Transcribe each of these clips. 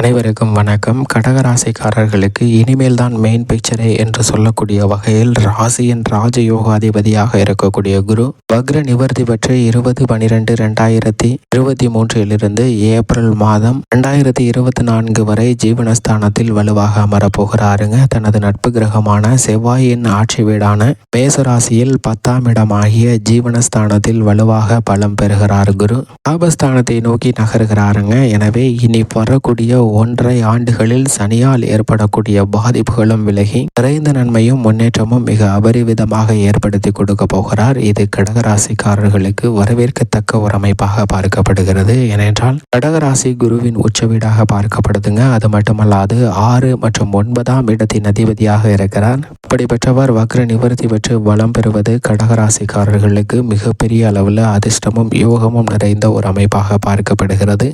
அனைவருக்கும் வணக்கம். கடகராசிக்காரர்களுக்கு இனிமேல் தான் மெயின் பிக்சரே என்று சொல்லக்கூடிய வகையில் ராசியின் ராஜயோகாதிபதியாக இருக்கக்கூடிய குரு வக்ர நிவர்த்தி பற்றி இருபது பனிரெண்டு ரெண்டாயிரத்தி இருபத்தி மூன்றிலிருந்து ஏப்ரல் மாதம் ரெண்டாயிரத்தி இருபத்தி நான்கு வரை ஜீவனஸ்தானத்தில் வலுவாக அமரப்போகிறாருங்க. தனது நட்பு கிரகமான செவ்வாயின் ஆட்சி வீடான மேசராசியில் பத்தாம் இடமாகிய ஜீவனஸ்தானத்தில் வலுவாக பலம் பெறுகிறார் குரு. லாபஸ்தானத்தை நோக்கி நகர்கிறாருங்க. எனவே இனி வரக்கூடிய ஒன்றரை ஆண்டுகளில் சனியால் ஏற்படக்கூடிய பாதிப்புகளும் விலகி நிறைந்த நன்மையும் முன்னேற்றமும் மிக அபரிவிதமாக ஏற்படுத்தி கொடுக்க போகிறார். இது கடகராசிக்காரர்களுக்கு வரவேற்கத்தக்க ஒரு அமைப்பாக பார்க்கப்படுகிறது. ஏனென்றால் கடகராசி குருவின் உச்ச வீடாக பார்க்கப்படுதுங்க. அது மட்டுமல்லாது ஆறு மற்றும் ஒன்பதாம் இடத்தின் அதிபதியாக இருக்கிறார். அப்படிப்பட்டவர் வக்ர நிவர்த்தி பெற்று வளம் பெறுவது கடகராசிக்காரர்களுக்கு மிகப்பெரிய அளவில் அதிர்ஷ்டமும் யோகமும் நிறைந்த ஒரு அமைப்பாக பார்க்கப்படுகிறது.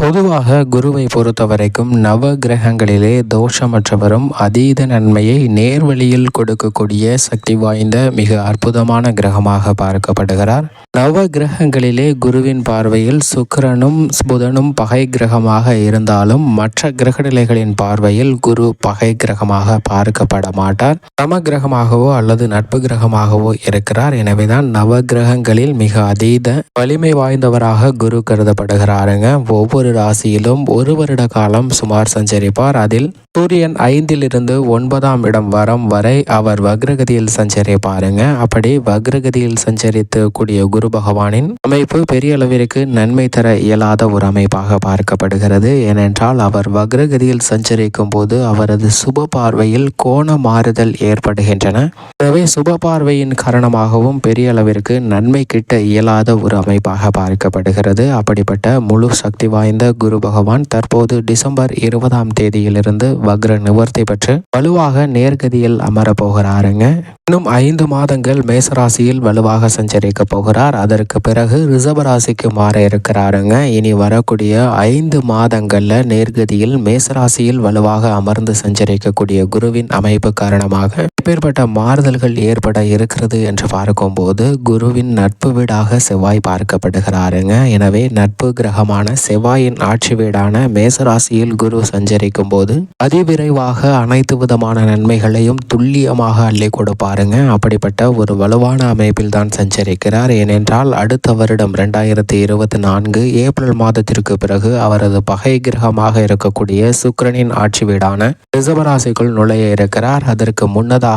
பொதுவாக குருவை பொறுத்த வரைக்கும் நவ கிரகங்களிலே தோஷமற்றவரும் அதீத நன்மையை நேர்வழியில் கொடுக்கக்கூடிய சக்தி வாய்ந்த மிக அற்புதமான கிரகமாக பார்க்கப்படுகிறார். நவ கிரகங்களிலே குருவின் பார்வையில் சுக்கிரனும் புதனும் பகை கிரகமாக இருந்தாலும் மற்ற கிரகநிலைகளின் பார்வையில் குரு பகை கிரகமாக பார்க்கப்பட மாட்டார் சம கிரகமாகவோ அல்லது நட்பு கிரகமாகவோ இருக்கிறார். எனவேதான் நவ கிரகங்களில் மிக அதீத வலிமை வாய்ந்தவராக குரு கருதப்படுகிறாருங்க. ஒவ்வொரு ராசியிலும் ஒரு வருட காலம் சுமார் சஞ்சரிப்பார். அதில் சூரியன் ஐந்திலிருந்து ஒன்பதாம் இடம் வரம் வரை அவர் வக்ரகதியில் சஞ்சரிப்பாருங்க. அப்படி வக்ரகதியில் சஞ்சரித்து கூடிய குரு பகவானின் அமைப்பு பெரிய அளவிற்கு நன்மை தர இயலாத ஒரு அமைப்பாக பார்க்கப்படுகிறது. ஏனென்றால் அவர் வக்ரகதியில் சஞ்சரிக்கும் போது அவரது சுப பார்வையில் கோண மாறுதல் ஏற்படுகின்றன. எனவே சுப பார்வையின் காரணமாகவும் பெரிய அளவிற்கு நன்மை கிட்ட இயலாத ஒரு அமைப்பாக பார்க்கப்படுகிறது. அப்படிப்பட்ட முழு சக்தி வாய்ந்த குரு பகவான் தற்போது டிசம்பர் இருபதாம் தேதியிலிருந்து வக்ர நிவர்த்தி பெற்று வலுவாக நேர்கதியில் அமரப் போகிறாருங்க. இன்னும் ஐந்து மாதங்கள் மேசராசியில் வலுவாக சஞ்சரிக்க போகிறார். அதற்கு பிறகு ரிசர்வராசிக்கு மாற இருக்கிறாருங்க. இனி வரக்கூடிய ஐந்து மாதங்கள்ல நேர்கதியில் மேசராசியில் வலுவாக அமர்ந்து சஞ்சரிக்கக்கூடிய குருவின் அமைப்பு காரணமாக எப்பேற்பட்ட மாறுதல்கள் ஏற்பட இருக்கிறது என்று பார்க்கும்போது குருவின் நட்பு வீடாக செவ்வாய் பார்க்கப்படுகிறாருங்க. எனவே நட்பு கிரகமான செவ்வாயின் ஆட்சி வீடான மேசராசியில் குரு சஞ்சரிக்கும் போது அதிவிரைவாக அனைத்து விதமான நன்மைகளையும் துல்லியமாக அள்ளி கொடுப்பாருங்க. அப்படிப்பட்ட ஒரு வலுவான அமைப்பில் தான் சஞ்சரிக்கிறார். ஏனென்றால் அடுத்த வருடம் ரெண்டாயிரத்தி இருபத்தி நான்கு ஏப்ரல் மாதத்திற்கு பிறகு அவரது பகை கிரகமாக இருக்கக்கூடிய சுக்கிரனின் ஆட்சி வீடான ரிசவராசிக்குள் நுழைய இருக்கிறார். அதற்கு முன்னதாக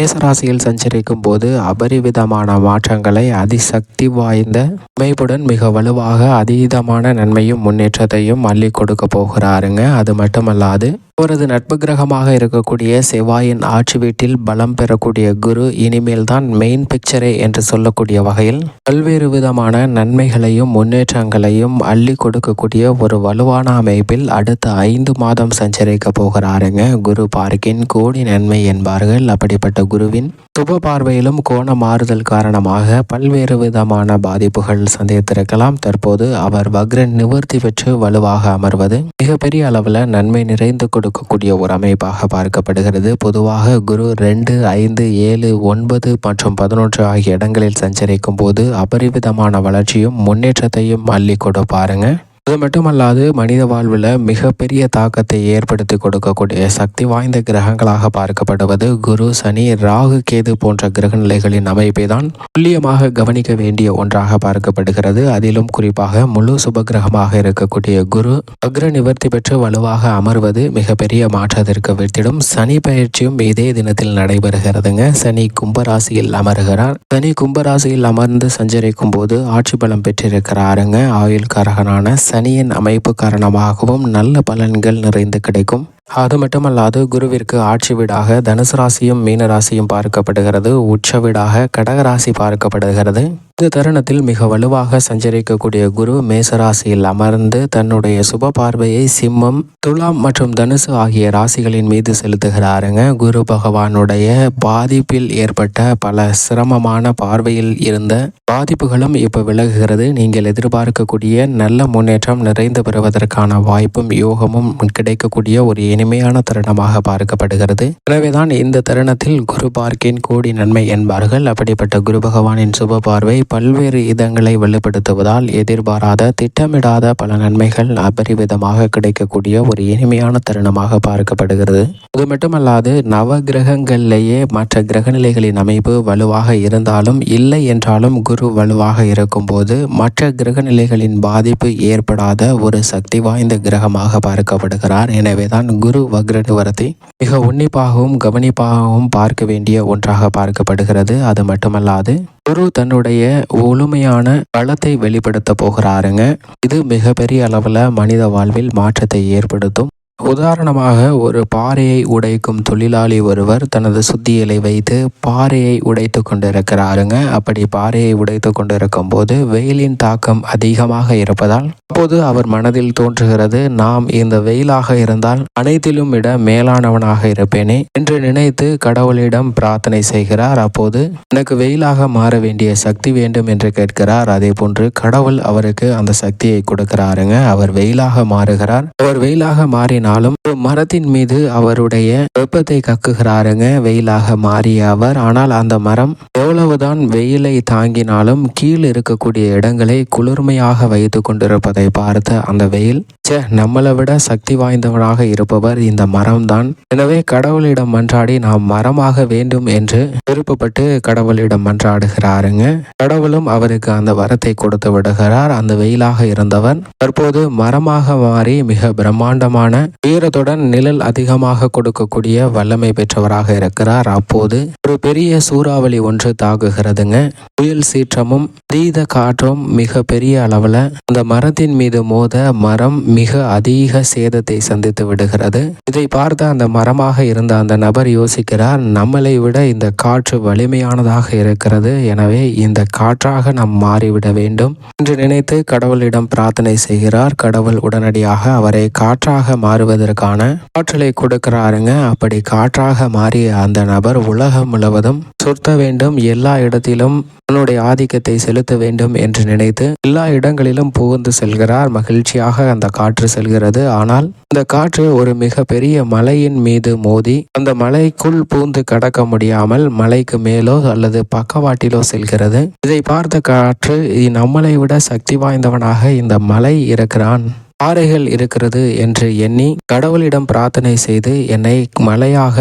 மேசராசியில் சஞ்சரிக்கும் போது அபரிவிதமான மாற்றங்களை அதிசக்தி வாய்ந்த அமைப்புடன் மிக வலுவாக அதீதமான நன்மையும் முன்னேற்றத்தையும் அள்ளி கொடுக்க போகிறாருங்க. அது மட்டுமல்லாது அவரது நட்பு கிரகமாக இருக்கக்கூடிய செவ்வாயின் ஆட்சி வீட்டில் பலம் பெறக்கூடிய குரு இனிமேல் தான் மெயின் பிக்சரே என்று சொல்லக்கூடிய வகையில் பல்வேறு விதமான நன்மைகளையும் முன்னேற்றங்களையும் அள்ளி கொடுக்கக்கூடிய ஒரு வலுவான அமைப்பில் அடுத்த ஐந்து மாதம் சஞ்சரிக்க போகிறாருங்க. குரு பார்க்கின் கோடி நன்மை என்பார்கள். அப்படிப்பட்ட குருவின் சுப பார்வையிலும் கோண மாறுதல் காரணமாக பல்வேறு விதமான பாதிப்புகள் சந்தித்திருக்கலாம். தற்போது அவர் வக்ரன் நிவர்த்தி பெற்று வலுவாக அமர்வது மிகப்பெரிய அளவில் நன்மை நிறைந்து கொடுக்கும் கொடுக்கக்கூடிய ஒரு அமைப்பாக பார்க்கப்படுகிறது. பொதுவாக குரு ரெண்டு ஐந்து ஏழு ஒன்பது மற்றும் பதினொன்று ஆகிய இடங்களில் சஞ்சரிக்கும் போது அபரிவிதமான வளர்ச்சியும் முன்னேற்றத்தையும் அள்ளி கொடுப்பாருங்க. அது மட்டுமல்லாது மனித வாழ்வில் மிகப்பெரிய தாக்கத்தை ஏற்படுத்தி கொடுக்கக்கூடிய சக்தி வாய்ந்த கிரகங்களாக பார்க்கப்படுவது குரு சனி ராகு கேது போன்ற கிரக நிலைகளின் அமைப்பை தான் துல்லியமாக கவனிக்க வேண்டிய ஒன்றாக பார்க்கப்படுகிறது. அதிலும் குறிப்பாக முழு சுப கிரகமாக இருக்கக்கூடிய குரு அக்ர நிவர்த்தி பெற்று வலுவாக அமர்வது மிகப்பெரிய மாற்றத்திற்கு வித்திடும். சனி பயிற்சியும் இதே தினத்தில் நடைபெறுகிறதுங்க. சனி கும்பராசியில் அமர்கிறார். சனி கும்பராசியில் அமர்ந்து சஞ்சரிக்கும் போது ஆட்சி பலம் பெற்றிருக்கிறாருங்க. ஆயுள் காரகனான சனியின் அமைப்பு காரணமாகவும் நல்ல பலன்கள் நிறைந்து கிடைக்கும். அது மட்டுமல்லாது குருவிற்கு ஆட்சி வீடாக தனுசு ராசியும் மீன ராசியும் பார்க்கப்படுகிறது. உச்ச வீடாக கடகராசி பார்க்கப்படுகிறது. இந்த தருணத்தில் மிக வலுவாக சஞ்சரிக்கக்கூடிய குரு மேசராசியில் அமர்ந்து தன்னுடைய சுப பார்வையை சிம்மம் துலாம் மற்றும் தனுசு ஆகிய ராசிகளின் மீது செலுத்துகிறாருங்க. குரு பகவானுடைய பாதிப்பில் ஏற்பட்ட பல சிரமமான பார்வையில் இருந்த பாதிப்புகளும் இப்போ விலகுகிறது. நீங்கள் எதிர்பார்க்கக்கூடிய நல்ல முன்னேற்றம் நிறைந்து பெறுவதற்கான வாய்ப்பும் யோகமும் கிடைக்கக்கூடிய ஒரு இனிமையான தருணமாக பார்க்கப்படுகிறது. எனவேதான் இந்த தருணத்தில் குரு பார்க்கின் கோடி நன்மை என்பார்கள். அப்படிப்பட்ட குரு பகவானின் சுப பார்வை பல்வேறு இதங்களை வெளிப்படுத்துவதால் எதிர்பாராத திட்டமிடாத பல நன்மைகள் அபரிவிதமாக கிடைக்கக்கூடிய ஒரு இனிமையான தருணமாக பார்க்கப்படுகிறது. அது மட்டுமல்லாது நவ கிரகங்களிலேயே மற்ற கிரகநிலைகளின் அமைப்பு வலுவாக இருந்தாலும் இல்லை என்றாலும் குரு வலுவாக இருக்கும்போது மற்ற கிரகநிலைகளின் பாதிப்பு ஏற்படாத ஒரு சக்தி வாய்ந்த கிரகமாக பார்க்கப்படுகிறார். எனவேதான் குரு வக்ர நிவர்த்தி மிக உன்னிப்பாகவும் கவனிப்பாகவும் பார்க்க வேண்டிய ஒன்றாக பார்க்கப்படுகிறது. அது மட்டுமல்லாது குரு தன்னுடைய முழுமையான பலத்தை வெளிப்படுத்த போகிறாருங்க. இது மிகப்பெரிய அளவில் மனித வாழ்வில் மாற்றத்தை ஏற்படுத்தும். உதாரணமாக ஒரு பாறையை உடைக்கும் தொழிலாளி ஒருவர் தனது சுத்தியலை வைத்து பாறையை உடைத்து கொண்டிருக்கிறாருங்க. அப்படி பாறையை உடைத்து கொண்டிருக்கும் போது வெயிலின் தாக்கம் அதிகமாக இருப்பதால் அப்போது அவர் மனதில் தோன்றுகிறது நாம் இந்த வெயிலாக இருந்தால் அனைத்திலும் விட மேலானவனாக இருப்பேனே என்று நினைத்து கடவுளிடம் பிரார்த்தனை செய்கிறார். அப்போது எனக்கு வெயிலாக மாற வேண்டிய சக்தி வேண்டும் என்று கேட்கிறார். அதே போன்று கடவுள் அவருக்கு அந்த சக்தியை கொடுக்கிறாருங்க. அவர் வெயிலாக மாறுகிறார். அவர் வெயிலாக மாறினால் ஆனாலும் ஒரு மரத்தின் மீது அவருடைய வெப்பத்தை கக்குகிறாருங்க. வெயிலாக மாறிய அவர். ஆனால் அந்த மரம் எவ்வளவுதான் வெயிலை தாங்கினாலும் கீழ் இருக்கக்கூடிய இடங்களை குளிர்மையாக வைத்து கொண்டிருப்பதை பார்த்த அந்த வெயில் சே நம்மளை விட சக்தி வாய்ந்தவனாக இருப்பவர் இந்த மரம்தான். எனவே கடவுளிடம் மன்றாடி நாம் மரமாக வேண்டும் என்று விருப்பப்பட்டு கடவுளிடம் மன்றாடுகிறாருங்க. கடவுளும் அவருக்கு அந்த வரத்தை கொடுத்து விடுகிறார். அந்த வெயிலாக இருந்தவர் தற்போது மரமாக மாறி மிக பிரம்மாண்டமான வீரத்துடன் நிழல் அதிகமாக கொடுக்கக்கூடிய வல்லமை பெற்றவராக இருக்கிறார். அப்போது ஒரு பெரிய சூறாவளி ஒன்று தாக்குகிறதுங்க புயல் சீற்றமும் அதீத காற்றும் மிக பெரிய அளவுல அந்த மரத்தின் மீது மோத மரம் மிக அதிக சேதத்தை சந்தித்து விடுகிறது. இதை பார்த்த அந்த மரமாக இருந்த அந்த நபர் யோசிக்கிறார் நம்மளை விட இந்த காற்று வலிமையானதாக இருக்கிறது. எனவே இந்த காற்றாக நாம் மாறிவிட வேண்டும். என்று நினைத்து கடவுளிடம் பிரார்த்தனை செய்கிறார். கடவுள் உடனடியாக அவரை காற்றாக மாறுவது செய்வதற்கான ஆற்றலை கொடுக்கிறாருங்க. அப்படி காற்றாக மாறிய அந்த நபர் உலகம் முழுவதும் சுத்த வேண்டும் எல்லா இடத்திலும் தன்னுடைய ஆதிக்கத்தை செலுத்த வேண்டும் என்று நினைத்து எல்லா இடங்களிலும் புகுந்து செல்கிறார். மகிழ்ச்சியாக அந்த காற்று செல்கிறது. ஆனால் அந்த காற்று ஒரு மிக பெரிய மலையின் மீது மோதி அந்த மலைக்குள் பூந்து கடக்க முடியாமல் மலைக்கு மேலோ அல்லது பக்கவாட்டிலோ செல்கிறது. இதை பார்த்த காற்று நம்மளை விட சக்தி வாய்ந்தவனாக இந்த மலை இருக்கிறான். பாறைகள் இருக்கிறது என்று எண்ணி கடவுளிடம் பிரார்த்தனை செய்து என்னை மலையாக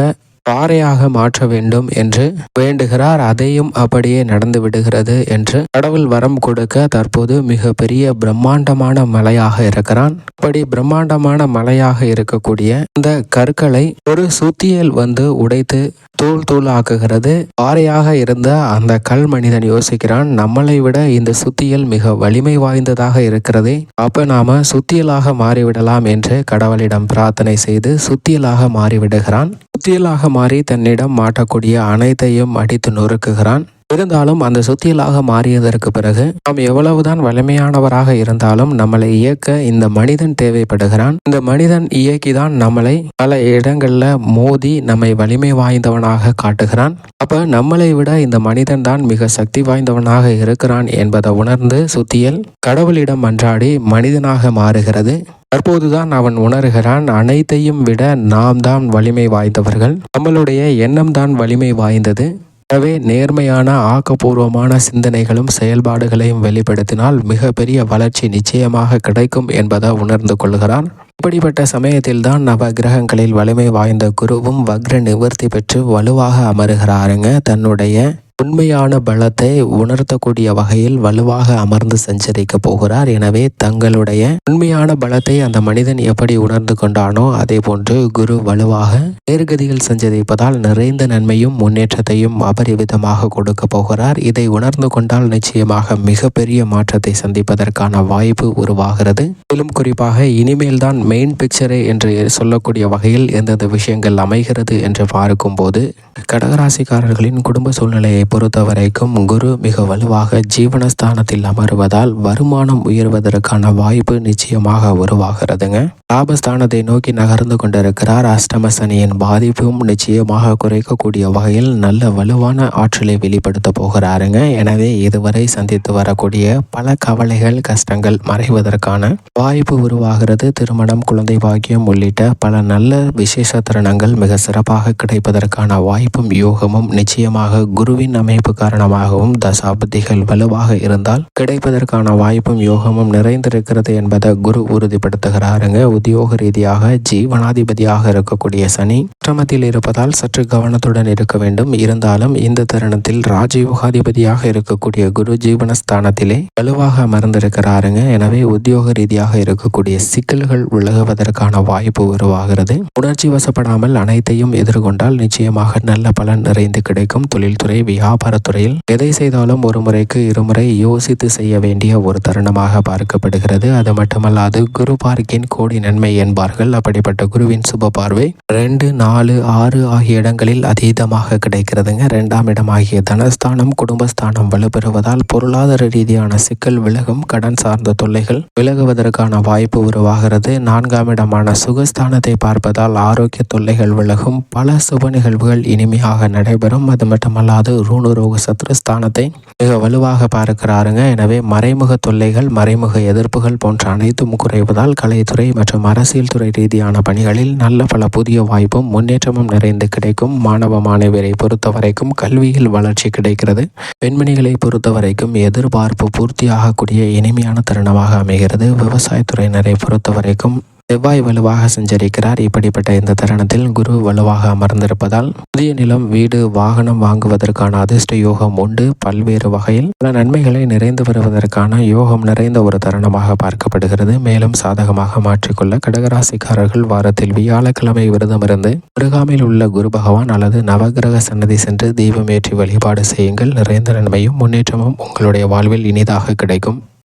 பாறையாக மாற்ற வேண்டும் என்று வேண்டுகிறார். அதையும் அப்படியே நடந்து விடுகிறது என்று கடவுள் வரம் கொடுக்க தற்போது மிக பெரிய பிரம்மாண்டமான மலையாக இருக்கிறான். அப்படி பிரம்மாண்டமான மலையாக இருக்கக்கூடிய இந்த கற்களை ஒரு சுத்தியல் வந்து உடைத்து தூள் தூள் ஆக்குகிறது பாறையாக இருந்த அந்த கல் மனிதன் யோசிக்கிறான் நம்மளை விட இந்த சுத்தியல் மிக வலிமை வாய்ந்ததாக இருக்கிறதே. அப்ப நாம சுத்தியலாக மாறிவிடலாம் என்று கடவுளிடம் பிரார்த்தனை செய்து சுத்தியலாக மாறிவிடுகிறான். புத்தியலாக மாறி தன்னிடம் மாட்டக்கூடிய அனைத்தையும் அடித்து நொறுக்குகிறான். இருந்தாலும் அந்த சுத்தியலாக மாறியதற்கு பிறகு நாம் எவ்வளவுதான் வலிமையானவராக இருந்தாலும் நம்மளை இயக்க இந்த மனிதன் தேவைப்படுகிறான். இந்த மனிதன் இயக்கிதான் நம்மளை பல இடங்கள்ல மோதி நம்மை வலிமை வாய்ந்தவனாக காட்டுகிறான். அப்ப நம்மளை விட இந்த மனிதன் தான் மிக சக்தி வாய்ந்தவனாக இருக்கிறான் என்பதை உணர்ந்து சுத்தியல் கடவுளிடம் அன்றாடி மனிதனாக மாறுகிறது. தற்போதுதான் அவன் உணர்கிறான் அனைத்தையும் விட நாம் தான் வலிமை வாய்ந்தவர்கள். நம்மளுடைய எண்ணம் தான் வலிமை வாய்ந்தது. எனவே நேர்மையான ஆக்கப்பூர்வமான சிந்தனைகளும் செயல்பாடுகளையும் வெளிப்படுத்தினால் மிகப்பெரிய வளர்ச்சி நிச்சயமாக கிடைக்கும் என்பதை உணர்ந்து கொள்கிறான் இப்படிப்பட்ட சமயத்தில்தான் நவ கிரகங்களில் வலிமை வாய்ந்த குருவும் வக்ர நிவர்த்தி பெற்று வலுவாக அமருகிறாருங்க. தன்னுடைய உண்மையான பலத்தை உணர்த்தக்கூடிய வகையில் வலுவாக அமர்ந்து சஞ்சரிக்க போகிறார். எனவே தங்களுடைய உண்மையான பலத்தை அந்த மனிதன் எப்படி உணர்ந்து கொண்டானோ அதே போன்று குரு வலுவாக நேர்கதியில் சஞ்சரிப்பதால் நிறைந்த நன்மையும் முன்னேற்றத்தையும் அபரிவிதமாக கொடுக்க போகிறார். இதை உணர்ந்து கொண்டால் நிச்சயமாக மிகப்பெரிய மாற்றத்தை சந்திப்பதற்கான வாய்ப்பு உருவாகிறது. மேலும் குறிப்பாக இனிமேல் தான் மெயின் பிக்சரே என்று சொல்லக்கூடிய வகையில் எந்தெந்த விஷயங்கள் அமைகிறது என்று பார்க்கும்போது கடகராசிக்காரர்களின் குடும்ப சூழ்நிலையை பொறுத்தவரைக்கும் குரு மிக வலுவாக ஜீவனஸ்தானத்தில் அமருவதால் வருமானம் உயர்வதற்கான வாய்ப்பு நிச்சயமாக உருவாகிறதுங்க. லாபஸ்தானத்தை நோக்கி நகர்ந்து கொண்டிருக்கிறார் அஷ்டம சனியின் பாதிப்பும் நிச்சயமாக குறைக்கக்கூடிய வகையில் நல்ல வலுவான ஆற்றலை வெளிப்படுத்த போகிறாருங்க. எனவே இதுவரை சந்தித்து வரக்கூடிய பல கவலைகள் கஷ்டங்கள் மறைவதற்கான வாய்ப்பு உருவாகிறது. திருமணம் குழந்தை பாக்கியம் உள்ளிட்ட பல நல்ல விசேஷ தருணங்கள் மிக சிறப்பாக கிடைப்பதற்கான வாய்ப்பும் யோகமும் நிச்சயமாக குருவின் அமைப்பு காரணமாகவும் தசாபதிகள் வலுவாக இருந்தால் கிடைப்பதற்கான வாய்ப்பும் யோகமும் நிறைந்திருக்கிறது என்பதை குரு உறுதிப்படுத்துகிறாருங்க. உத்தியோக ரீதியாக ஜீவனாதிபதியாக இருக்கக்கூடிய சனி அஷ்டமத்தில் இருப்பதால் சற்று கவனத்துடன் இருக்க வேண்டும். இருந்தாலும் இந்த தருணத்தில் ராஜயோகாதிபதியாக இருக்கக்கூடிய குரு ஜீவனஸ்தானத்திலே வலுவாக அமர்ந்திருக்கிறாருங்க. எனவே உத்தியோக ரீதியாக இருக்கக்கூடிய சிக்கல்கள் உலகுவதற்கான வாய்ப்பு உருவாகிறது. உணர்ச்சி வசப்படாமல் அனைத்தையும் எதிர்கொண்டால் நிச்சயமாக நல்ல பலன் நிறைந்து கிடைக்கும். தொழில்துறை வியாபாரத்துறையில் எதை செய்தாலும் ஒரு முறைக்கு இருமுறை யோசித்து செய்ய வேண்டிய ஒரு தருணமாக பார்க்கப்படுகிறது. அது மட்டுமல்லாது குரு பார்க்கின் கோடி நன்மை என்பார்கள். அப்படிப்பட்ட குருவின் சுப பார்வை ரெண்டு நாலு ஆறு ஆகிய இடங்களில் அதீதமாக கிடைக்கிறதுங்க. ரெண்டாம் இடமாகிய தனஸ்தானம் குடும்பஸ்தானம் வலுப்பெறுவதால் பொருளாதார ரீதியான சிக்கல் விலகும் கடன் சார்ந்த தொல்லைகள் விலகுவதற்கான வாய்ப்பு உருவாகிறது. நான்காம் இடமான சுகஸ்தானத்தை பார்ப்பதால் ஆரோக்கிய தொல்லைகள் விலகும். பல சுப நிகழ்வுகள் இனிமையாக நடைபெறும். அது மட்டுமல்லாது ரூணுரோக சத்ருஸ்தானத்தை மிக வலுவாக பார்க்கிறாருங்க. எனவே மறைமுக தொல்லைகள் மறைமுக எதிர்ப்புகள் போன்ற அனைத்தும் குறைவதால் கலைத்துறை மற்றும் அரசியல் துறை ரீதியான பணிகளில் நல்ல பல புதிய வாய்ப்பும் முன்னேற்றமும் நிறைந்து கிடைக்கும். மாணவ மாணவியரை பொறுத்தவரைக்கும் கல்வியில் வளர்ச்சி கிடைக்கிறது. பெண்மணிகளை பொறுத்தவரைக்கும் எதிர்பார்ப்பு பூர்த்தியாகக்கூடிய இனிமையான தருணமாக அமைகிறது. விவசாயத்துறையினரை பொறுத்தவரைக்கும் செவ்வாய் வலுவாக சஞ்சரிக்கிறார். இப்படிப்பட்ட இந்த தருணத்தில் குரு வலுவாக அமர்ந்திருப்பதால் புதிய நிலம் வீடு வாகனம் வாங்குவதற்கான அதிர்ஷ்ட யோகம் உண்டு. பல்வேறு வகையில் பல நன்மைகளை நிறைந்து வருவதற்கான யோகம் நிறைந்த ஒரு தருணமாக பார்க்கப்படுகிறது. மேலும் சாதகமாக மாற்றிக்கொள்ள கடகராசிக்காரர்கள் வாரத்தில் வியாழக்கிழமை விரதமிருந்து முருகாமில் உள்ள குரு பகவான் அல்லது நவகிரக சன்னதி சென்று தீபமேற்றி வழிபாடு செய்யுங்கள். நிறைந்த நன்மையும் முன்னேற்றமும் உங்களுடைய வாழ்வில் இனிதாக கிடைக்கும்.